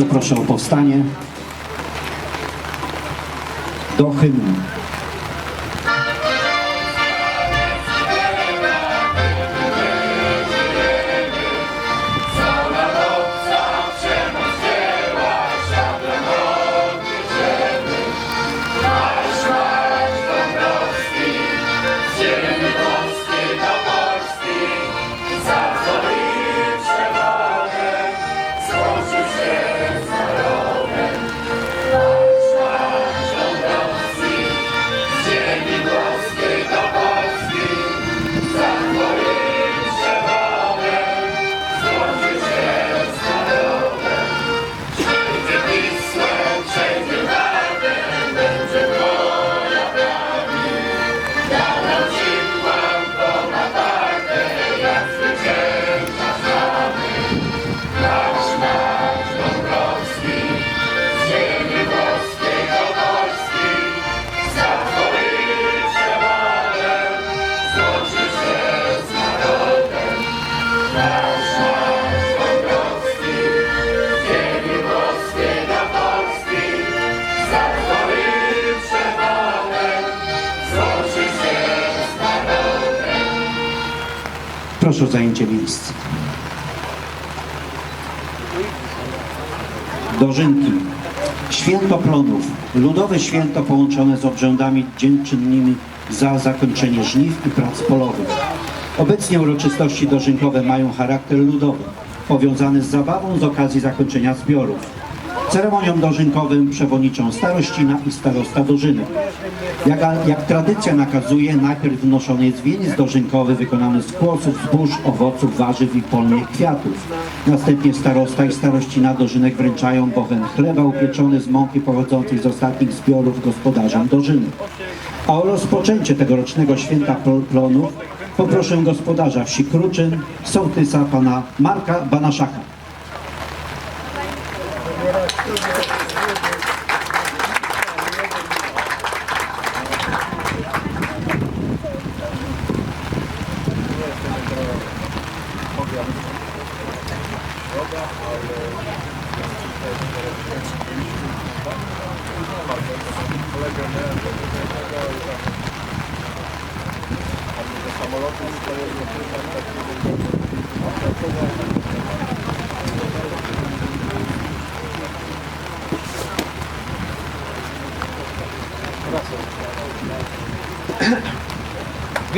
Bardzo proszę o powstanie do hymnu. Proszę o zajęcie miejsc. Dożynki. Święto plonów. Ludowe święto połączone z obrzędami dziękczynnymi za zakończenie żniw i prac polowych. Obecnie uroczystości dożynkowe mają charakter ludowy, powiązany z zabawą z okazji zakończenia zbiorów. Ceremonią dożynkowym przewodniczą starościna i starosta dożynek. Jak, jak tradycja nakazuje, najpierw wnoszony jest wieniec dożynkowy wykonany z kłosów, zbóż, owoców, warzyw i polnych kwiatów. Następnie starosta i starościna dożynek wręczają bochen chleba upieczony z mąki pochodzącej z ostatnich zbiorów gospodarzom dożynek. A o rozpoczęcie tegorocznego święta pl- plonów poproszę gospodarza wsi Kruczyn, sołtysa pana Marka Banaszaka.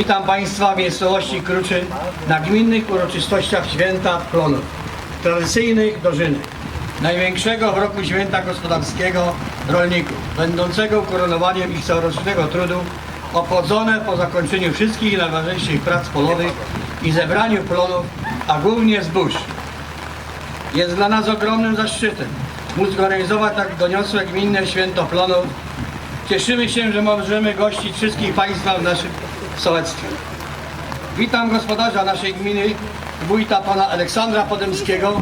Witam Państwa w miejscowości Kruczyn na gminnych uroczystościach święta plonów, tradycyjnych dożynek, największego w roku święta gospodarskiego rolników, będącego ukoronowaniem ich całorocznego trudu, obchodzone po zakończeniu wszystkich najważniejszych prac polowych i zebraniu plonów, a głównie zbóż. Jest dla nas ogromnym zaszczytem móc zorganizować tak doniosłe gminne święto plonów. Cieszymy się, że możemy gościć wszystkich Państwa w naszym sołectwie. Witam gospodarza naszej gminy, wójta pana Aleksandra Podemskiego.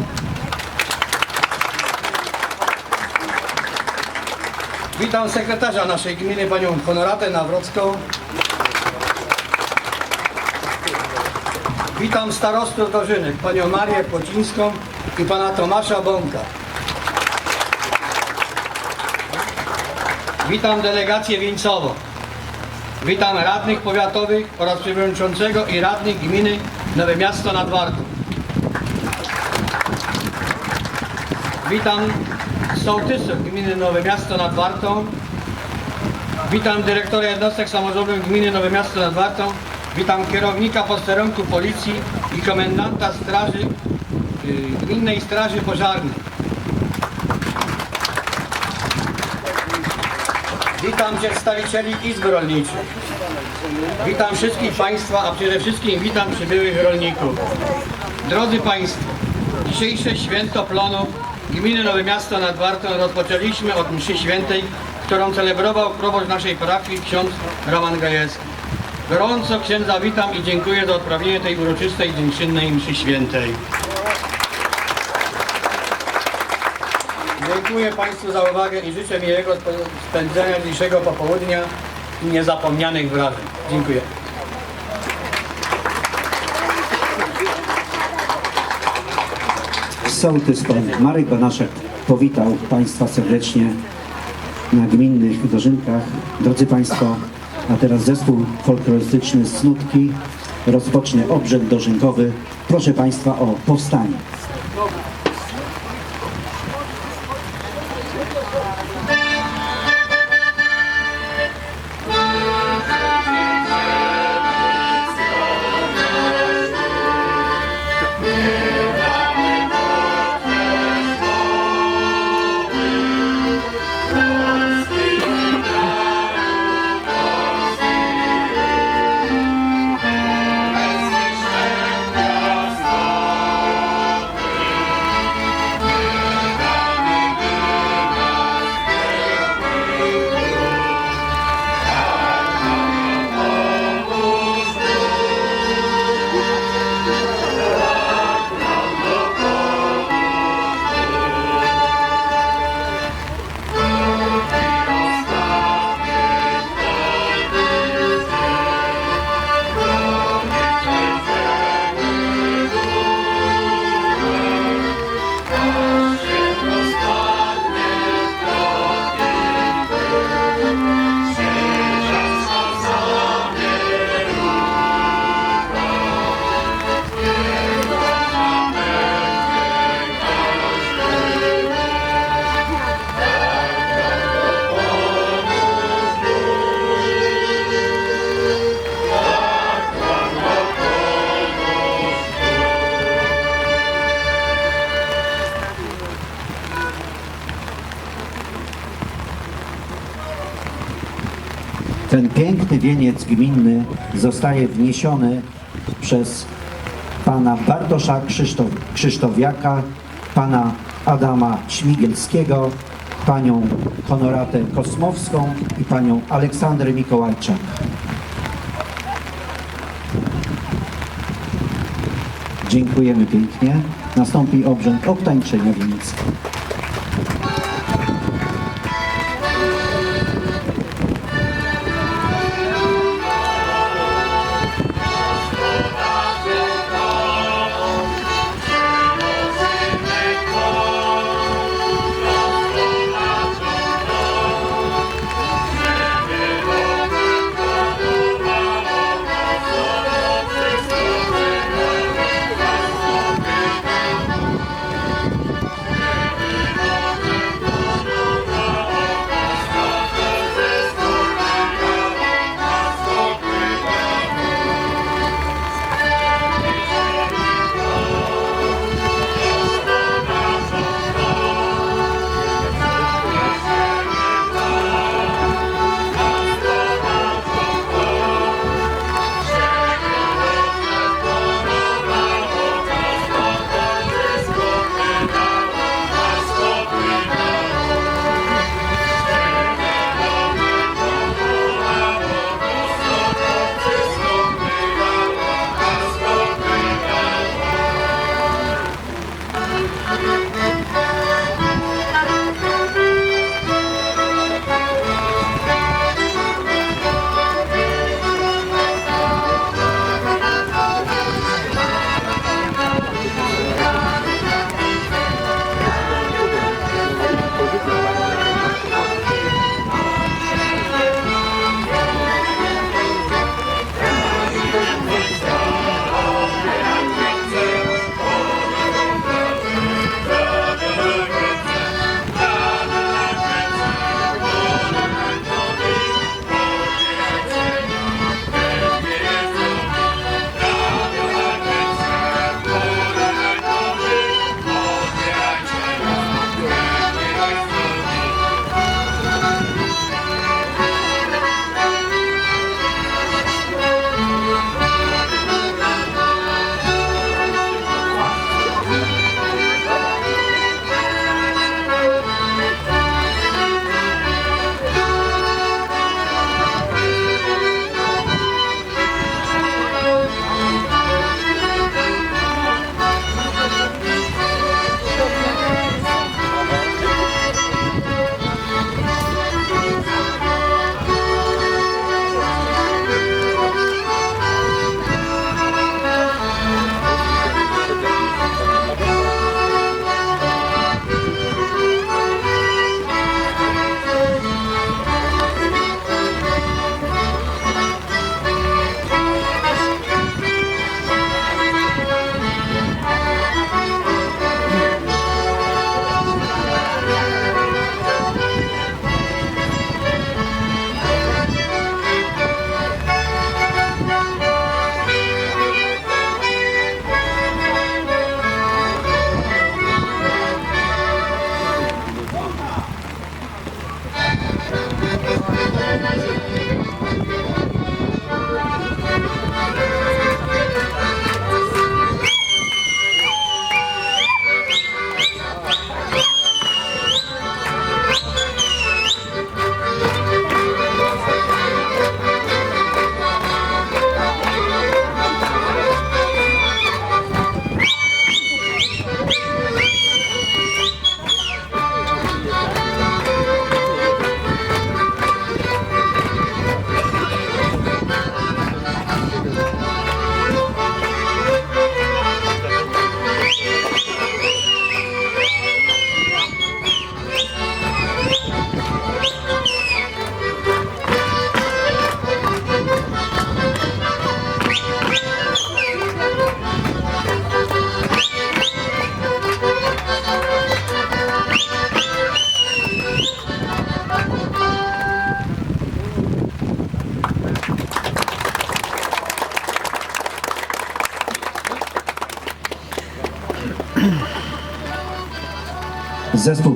Witam sekretarza naszej gminy, panią Honoratę Nawrocką. Witam starostów Dożynek, panią Marię Płocińską i pana Tomasza Bąka. Witam delegację wieńcową. Witam radnych powiatowych oraz przewodniczącego i radnych gminy Nowe Miasto nad Wartą. Witam sołtysów gminy Nowe Miasto nad Wartą. Witam dyrektora jednostek samorządowych gminy Nowe Miasto nad Wartą. Witam kierownika posterunku policji i komendanta straży, yy, gminnej straży pożarnej. Witam przedstawicieli Izb Rolniczych. Witam wszystkich Państwa, a przede wszystkim witam przybyłych rolników. Drodzy Państwo, dzisiejsze święto plonów gminy Nowe Miasto nad Wartą rozpoczęliśmy od mszy świętej, którą celebrował proboszcz naszej parafii ksiądz Roman Gajewski. Gorąco księdza witam i dziękuję za odprawienie tej uroczystej, dziękczynnej mszy świętej. Dziękuję Państwu za uwagę i życzę miłego spędzenia dzisiejszego popołudnia i niezapomnianych wrażeń. Dziękuję. Sołtys pan Marek Banaszek powitał Państwa serdecznie na gminnych dożynkach. Drodzy Państwo, a teraz zespół folklorystyczny Snutki rozpocznie obrzęd dożynkowy. Proszę Państwa o powstanie. Ten piękny wieniec gminny zostaje wniesiony przez pana Bartosza Krzysztof, Krzysztowiaka, pana Adama Śmigielskiego, panią Honoratę Kosmowską i panią Aleksandrę Mikołajczak. Dziękujemy pięknie. Nastąpi obrzęd obtańczenia wienieckiego.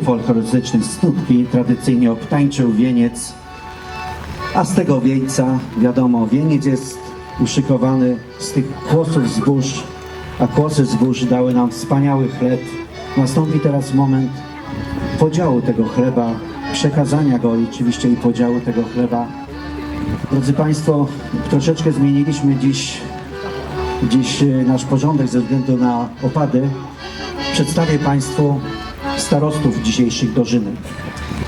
Folklorystyczny Snutki tradycyjnie obtańczył wieniec, a z tego wieńca, wiadomo, wieniec jest uszykowany z tych kłosów zbóż, a kłosy zbóż dały nam wspaniały chleb. Nastąpi teraz moment podziału tego chleba, przekazania go oczywiście i podziału tego chleba. Drodzy Państwo, troszeczkę zmieniliśmy dziś, dziś e, nasz porządek ze względu na opady. Przedstawię Państwu starostów dzisiejszych dożynek.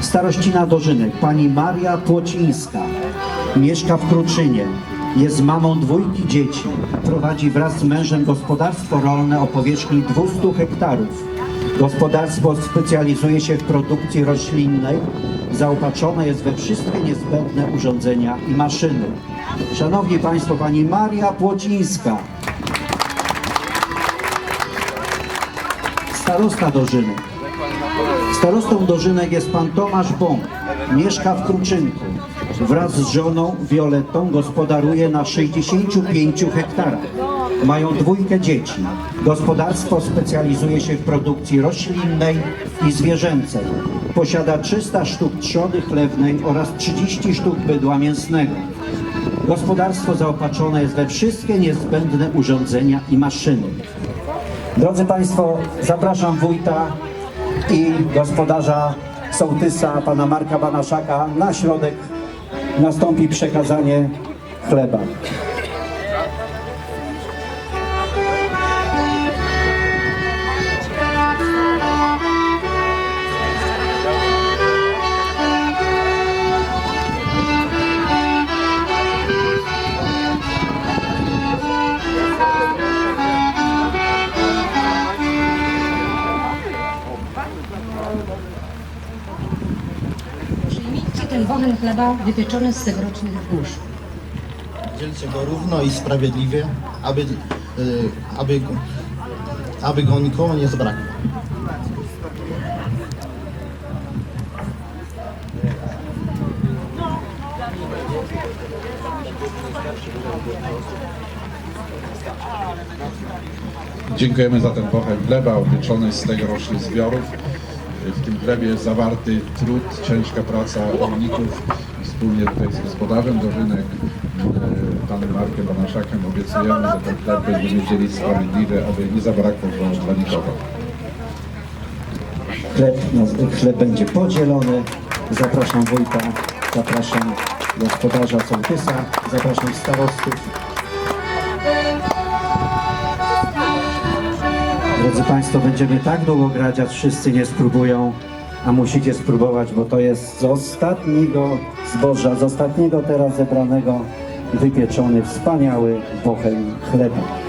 Starościna dożynek, pani Maria Płocińska, mieszka w Kruczynie, jest mamą dwójki dzieci, prowadzi wraz z mężem gospodarstwo rolne o powierzchni 200 hektarów. Gospodarstwo specjalizuje się w produkcji roślinnej, zaopatrzone jest we wszystkie niezbędne urządzenia i maszyny. Szanowni Państwo, pani Maria Płocińska, starosta Dożynek. Starostą Dożynek jest pan Tomasz Bąk. Mieszka w Kruczynku. Wraz z żoną Violettą gospodaruje na 65 hektarach. Mają dwójkę dzieci. Gospodarstwo specjalizuje się w produkcji roślinnej i zwierzęcej. Posiada 300 sztuk trzody chlewnej oraz 30 sztuk bydła mięsnego. Gospodarstwo zaopatrzone jest we wszystkie niezbędne urządzenia i maszyny. Drodzy Państwo, zapraszam wójta i gospodarza sołtysa, pana Marka Banaszaka. Na środek nastąpi przekazanie chleba. Bochen chleba wypieczony z tegorocznych zbóż. Dzielcie go równo i sprawiedliwie, aby, y, aby, go- aby go nikomu nie zabrakło. Dziękujemy za ten bochen chleba opieczony z tegorocznych zbiorów. W tym chlebie zawarty trud, ciężka praca rolników. Wspólnie tutaj z gospodarzem Dorzynek, e, panem Markiem Banaszakiem obiecujemy, że ten chleb będziemy dzielić sprawiedliwie, aby nie zabrakło go dla nikogo. Chleb, chleb będzie podzielony. Zapraszam wójta, zapraszam gospodarza sołtysa, zapraszam starostów. Drodzy Państwo, będziemy tak długo grać, aż wszyscy nie spróbują, a musicie spróbować, bo to jest z ostatniego zboża, z ostatniego teraz zebranego, wypieczony, wspaniały bochen chleba.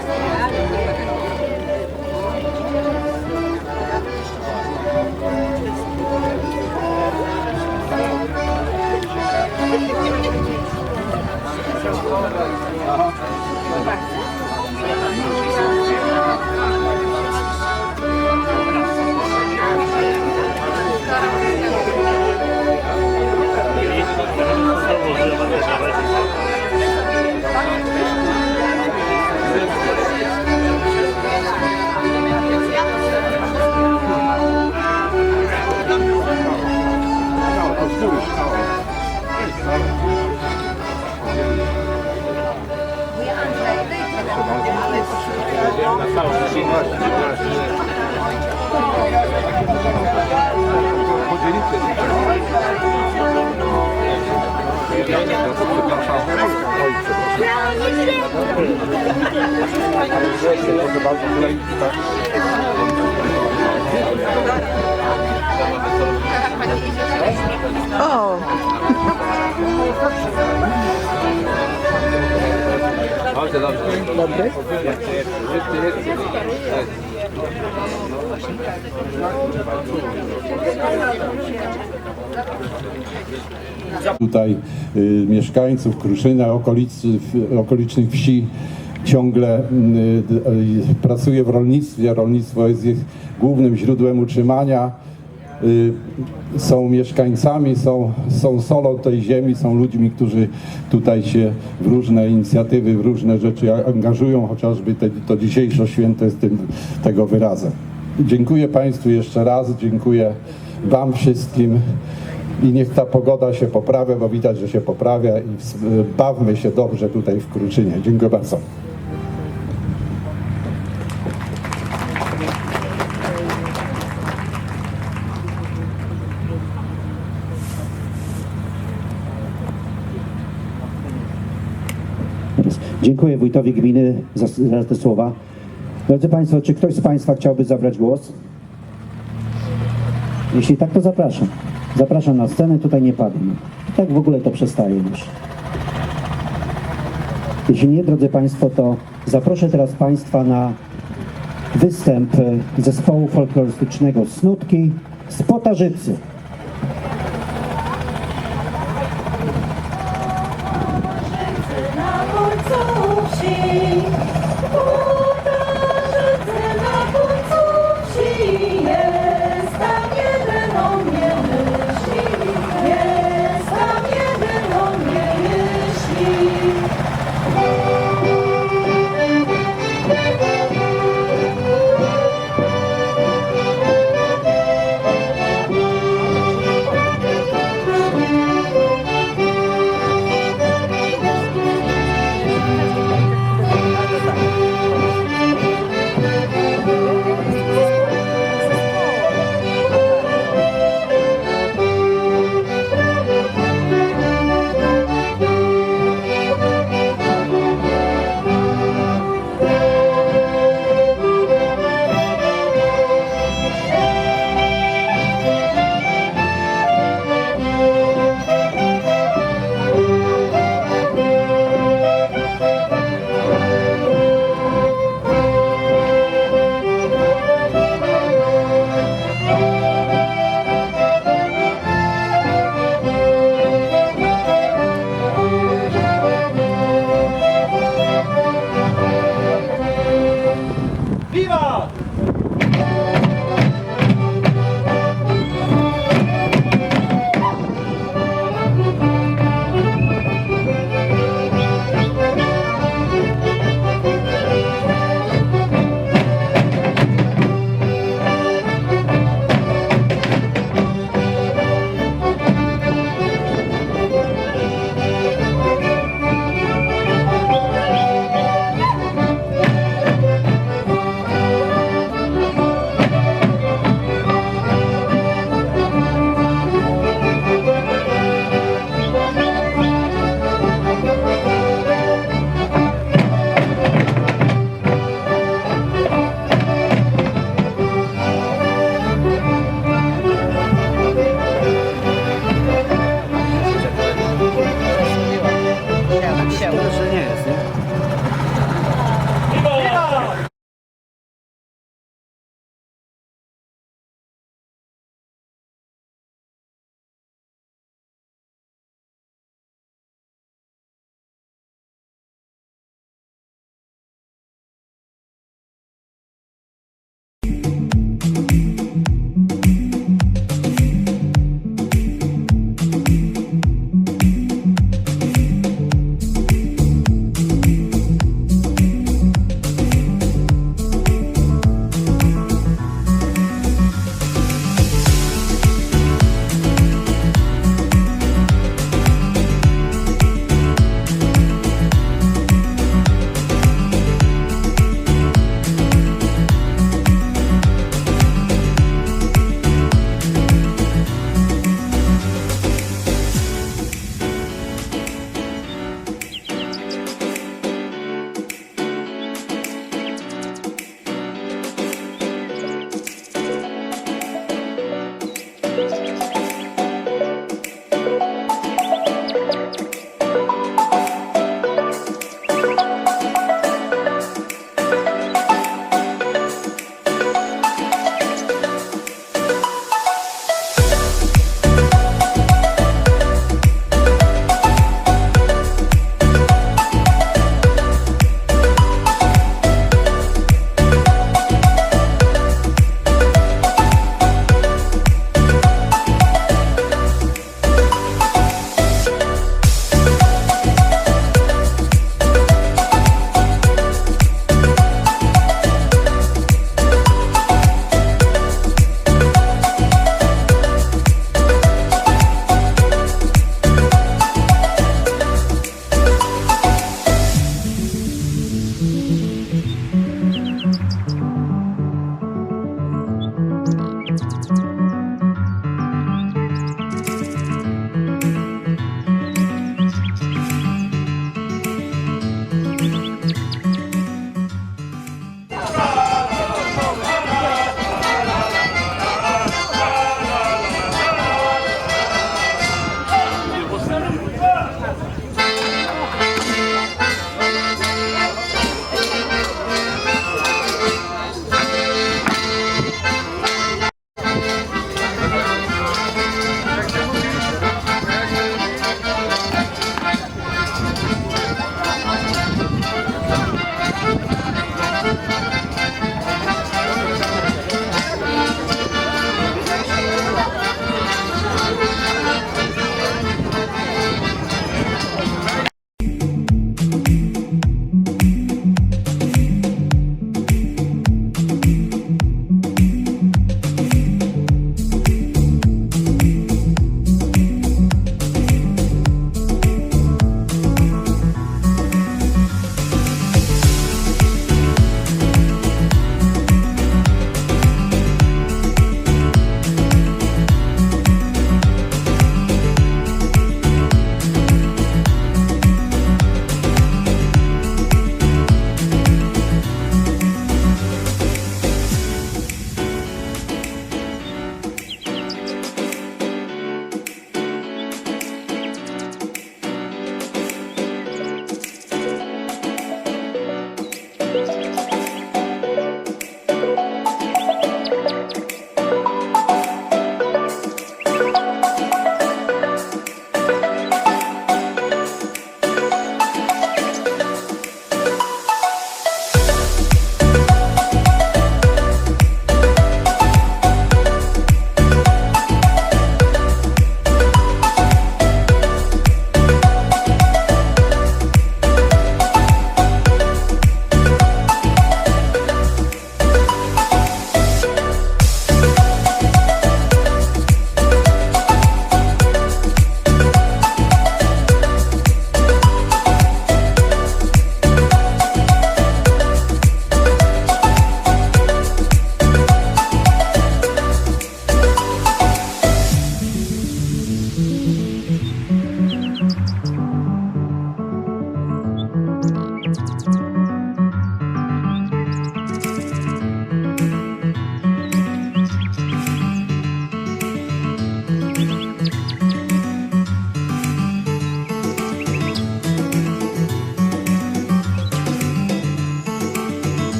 O! Dobrze, dobrze. Dobry? Tutaj y, mieszkańców Kruszyna, okolic, okolicznych wsi ciągle y, y, pracuje w rolnictwie. Rolnictwo jest ich głównym źródłem utrzymania. Y, są mieszkańcami, są, są solą tej ziemi, są ludźmi, którzy tutaj się w różne inicjatywy, w różne rzeczy angażują, chociażby te, to dzisiejsze święto jest tym, tego wyrazem. Dziękuję Państwu jeszcze raz, dziękuję Wam wszystkim i niech ta pogoda się poprawia, bo widać, że się poprawia i bawmy się dobrze tutaj w Kruczynie. Dziękuję bardzo. Dziękuję wójtowi gminy za, za te słowa. Drodzy Państwo, czy ktoś z Państwa chciałby zabrać głos? Jeśli tak, to zapraszam. Zapraszam na scenę, tutaj nie padnie. Tak w ogóle to przestaje już. Jeśli nie, drodzy Państwo, to zaproszę teraz Państwa na występ zespołu folklorystycznego Snutki z Potarzycy.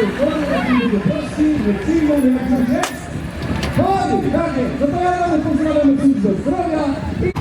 ating Philippine University with Timo Reactor Next. Bobby Hackett, the Diana Republic of Mexico, Australia.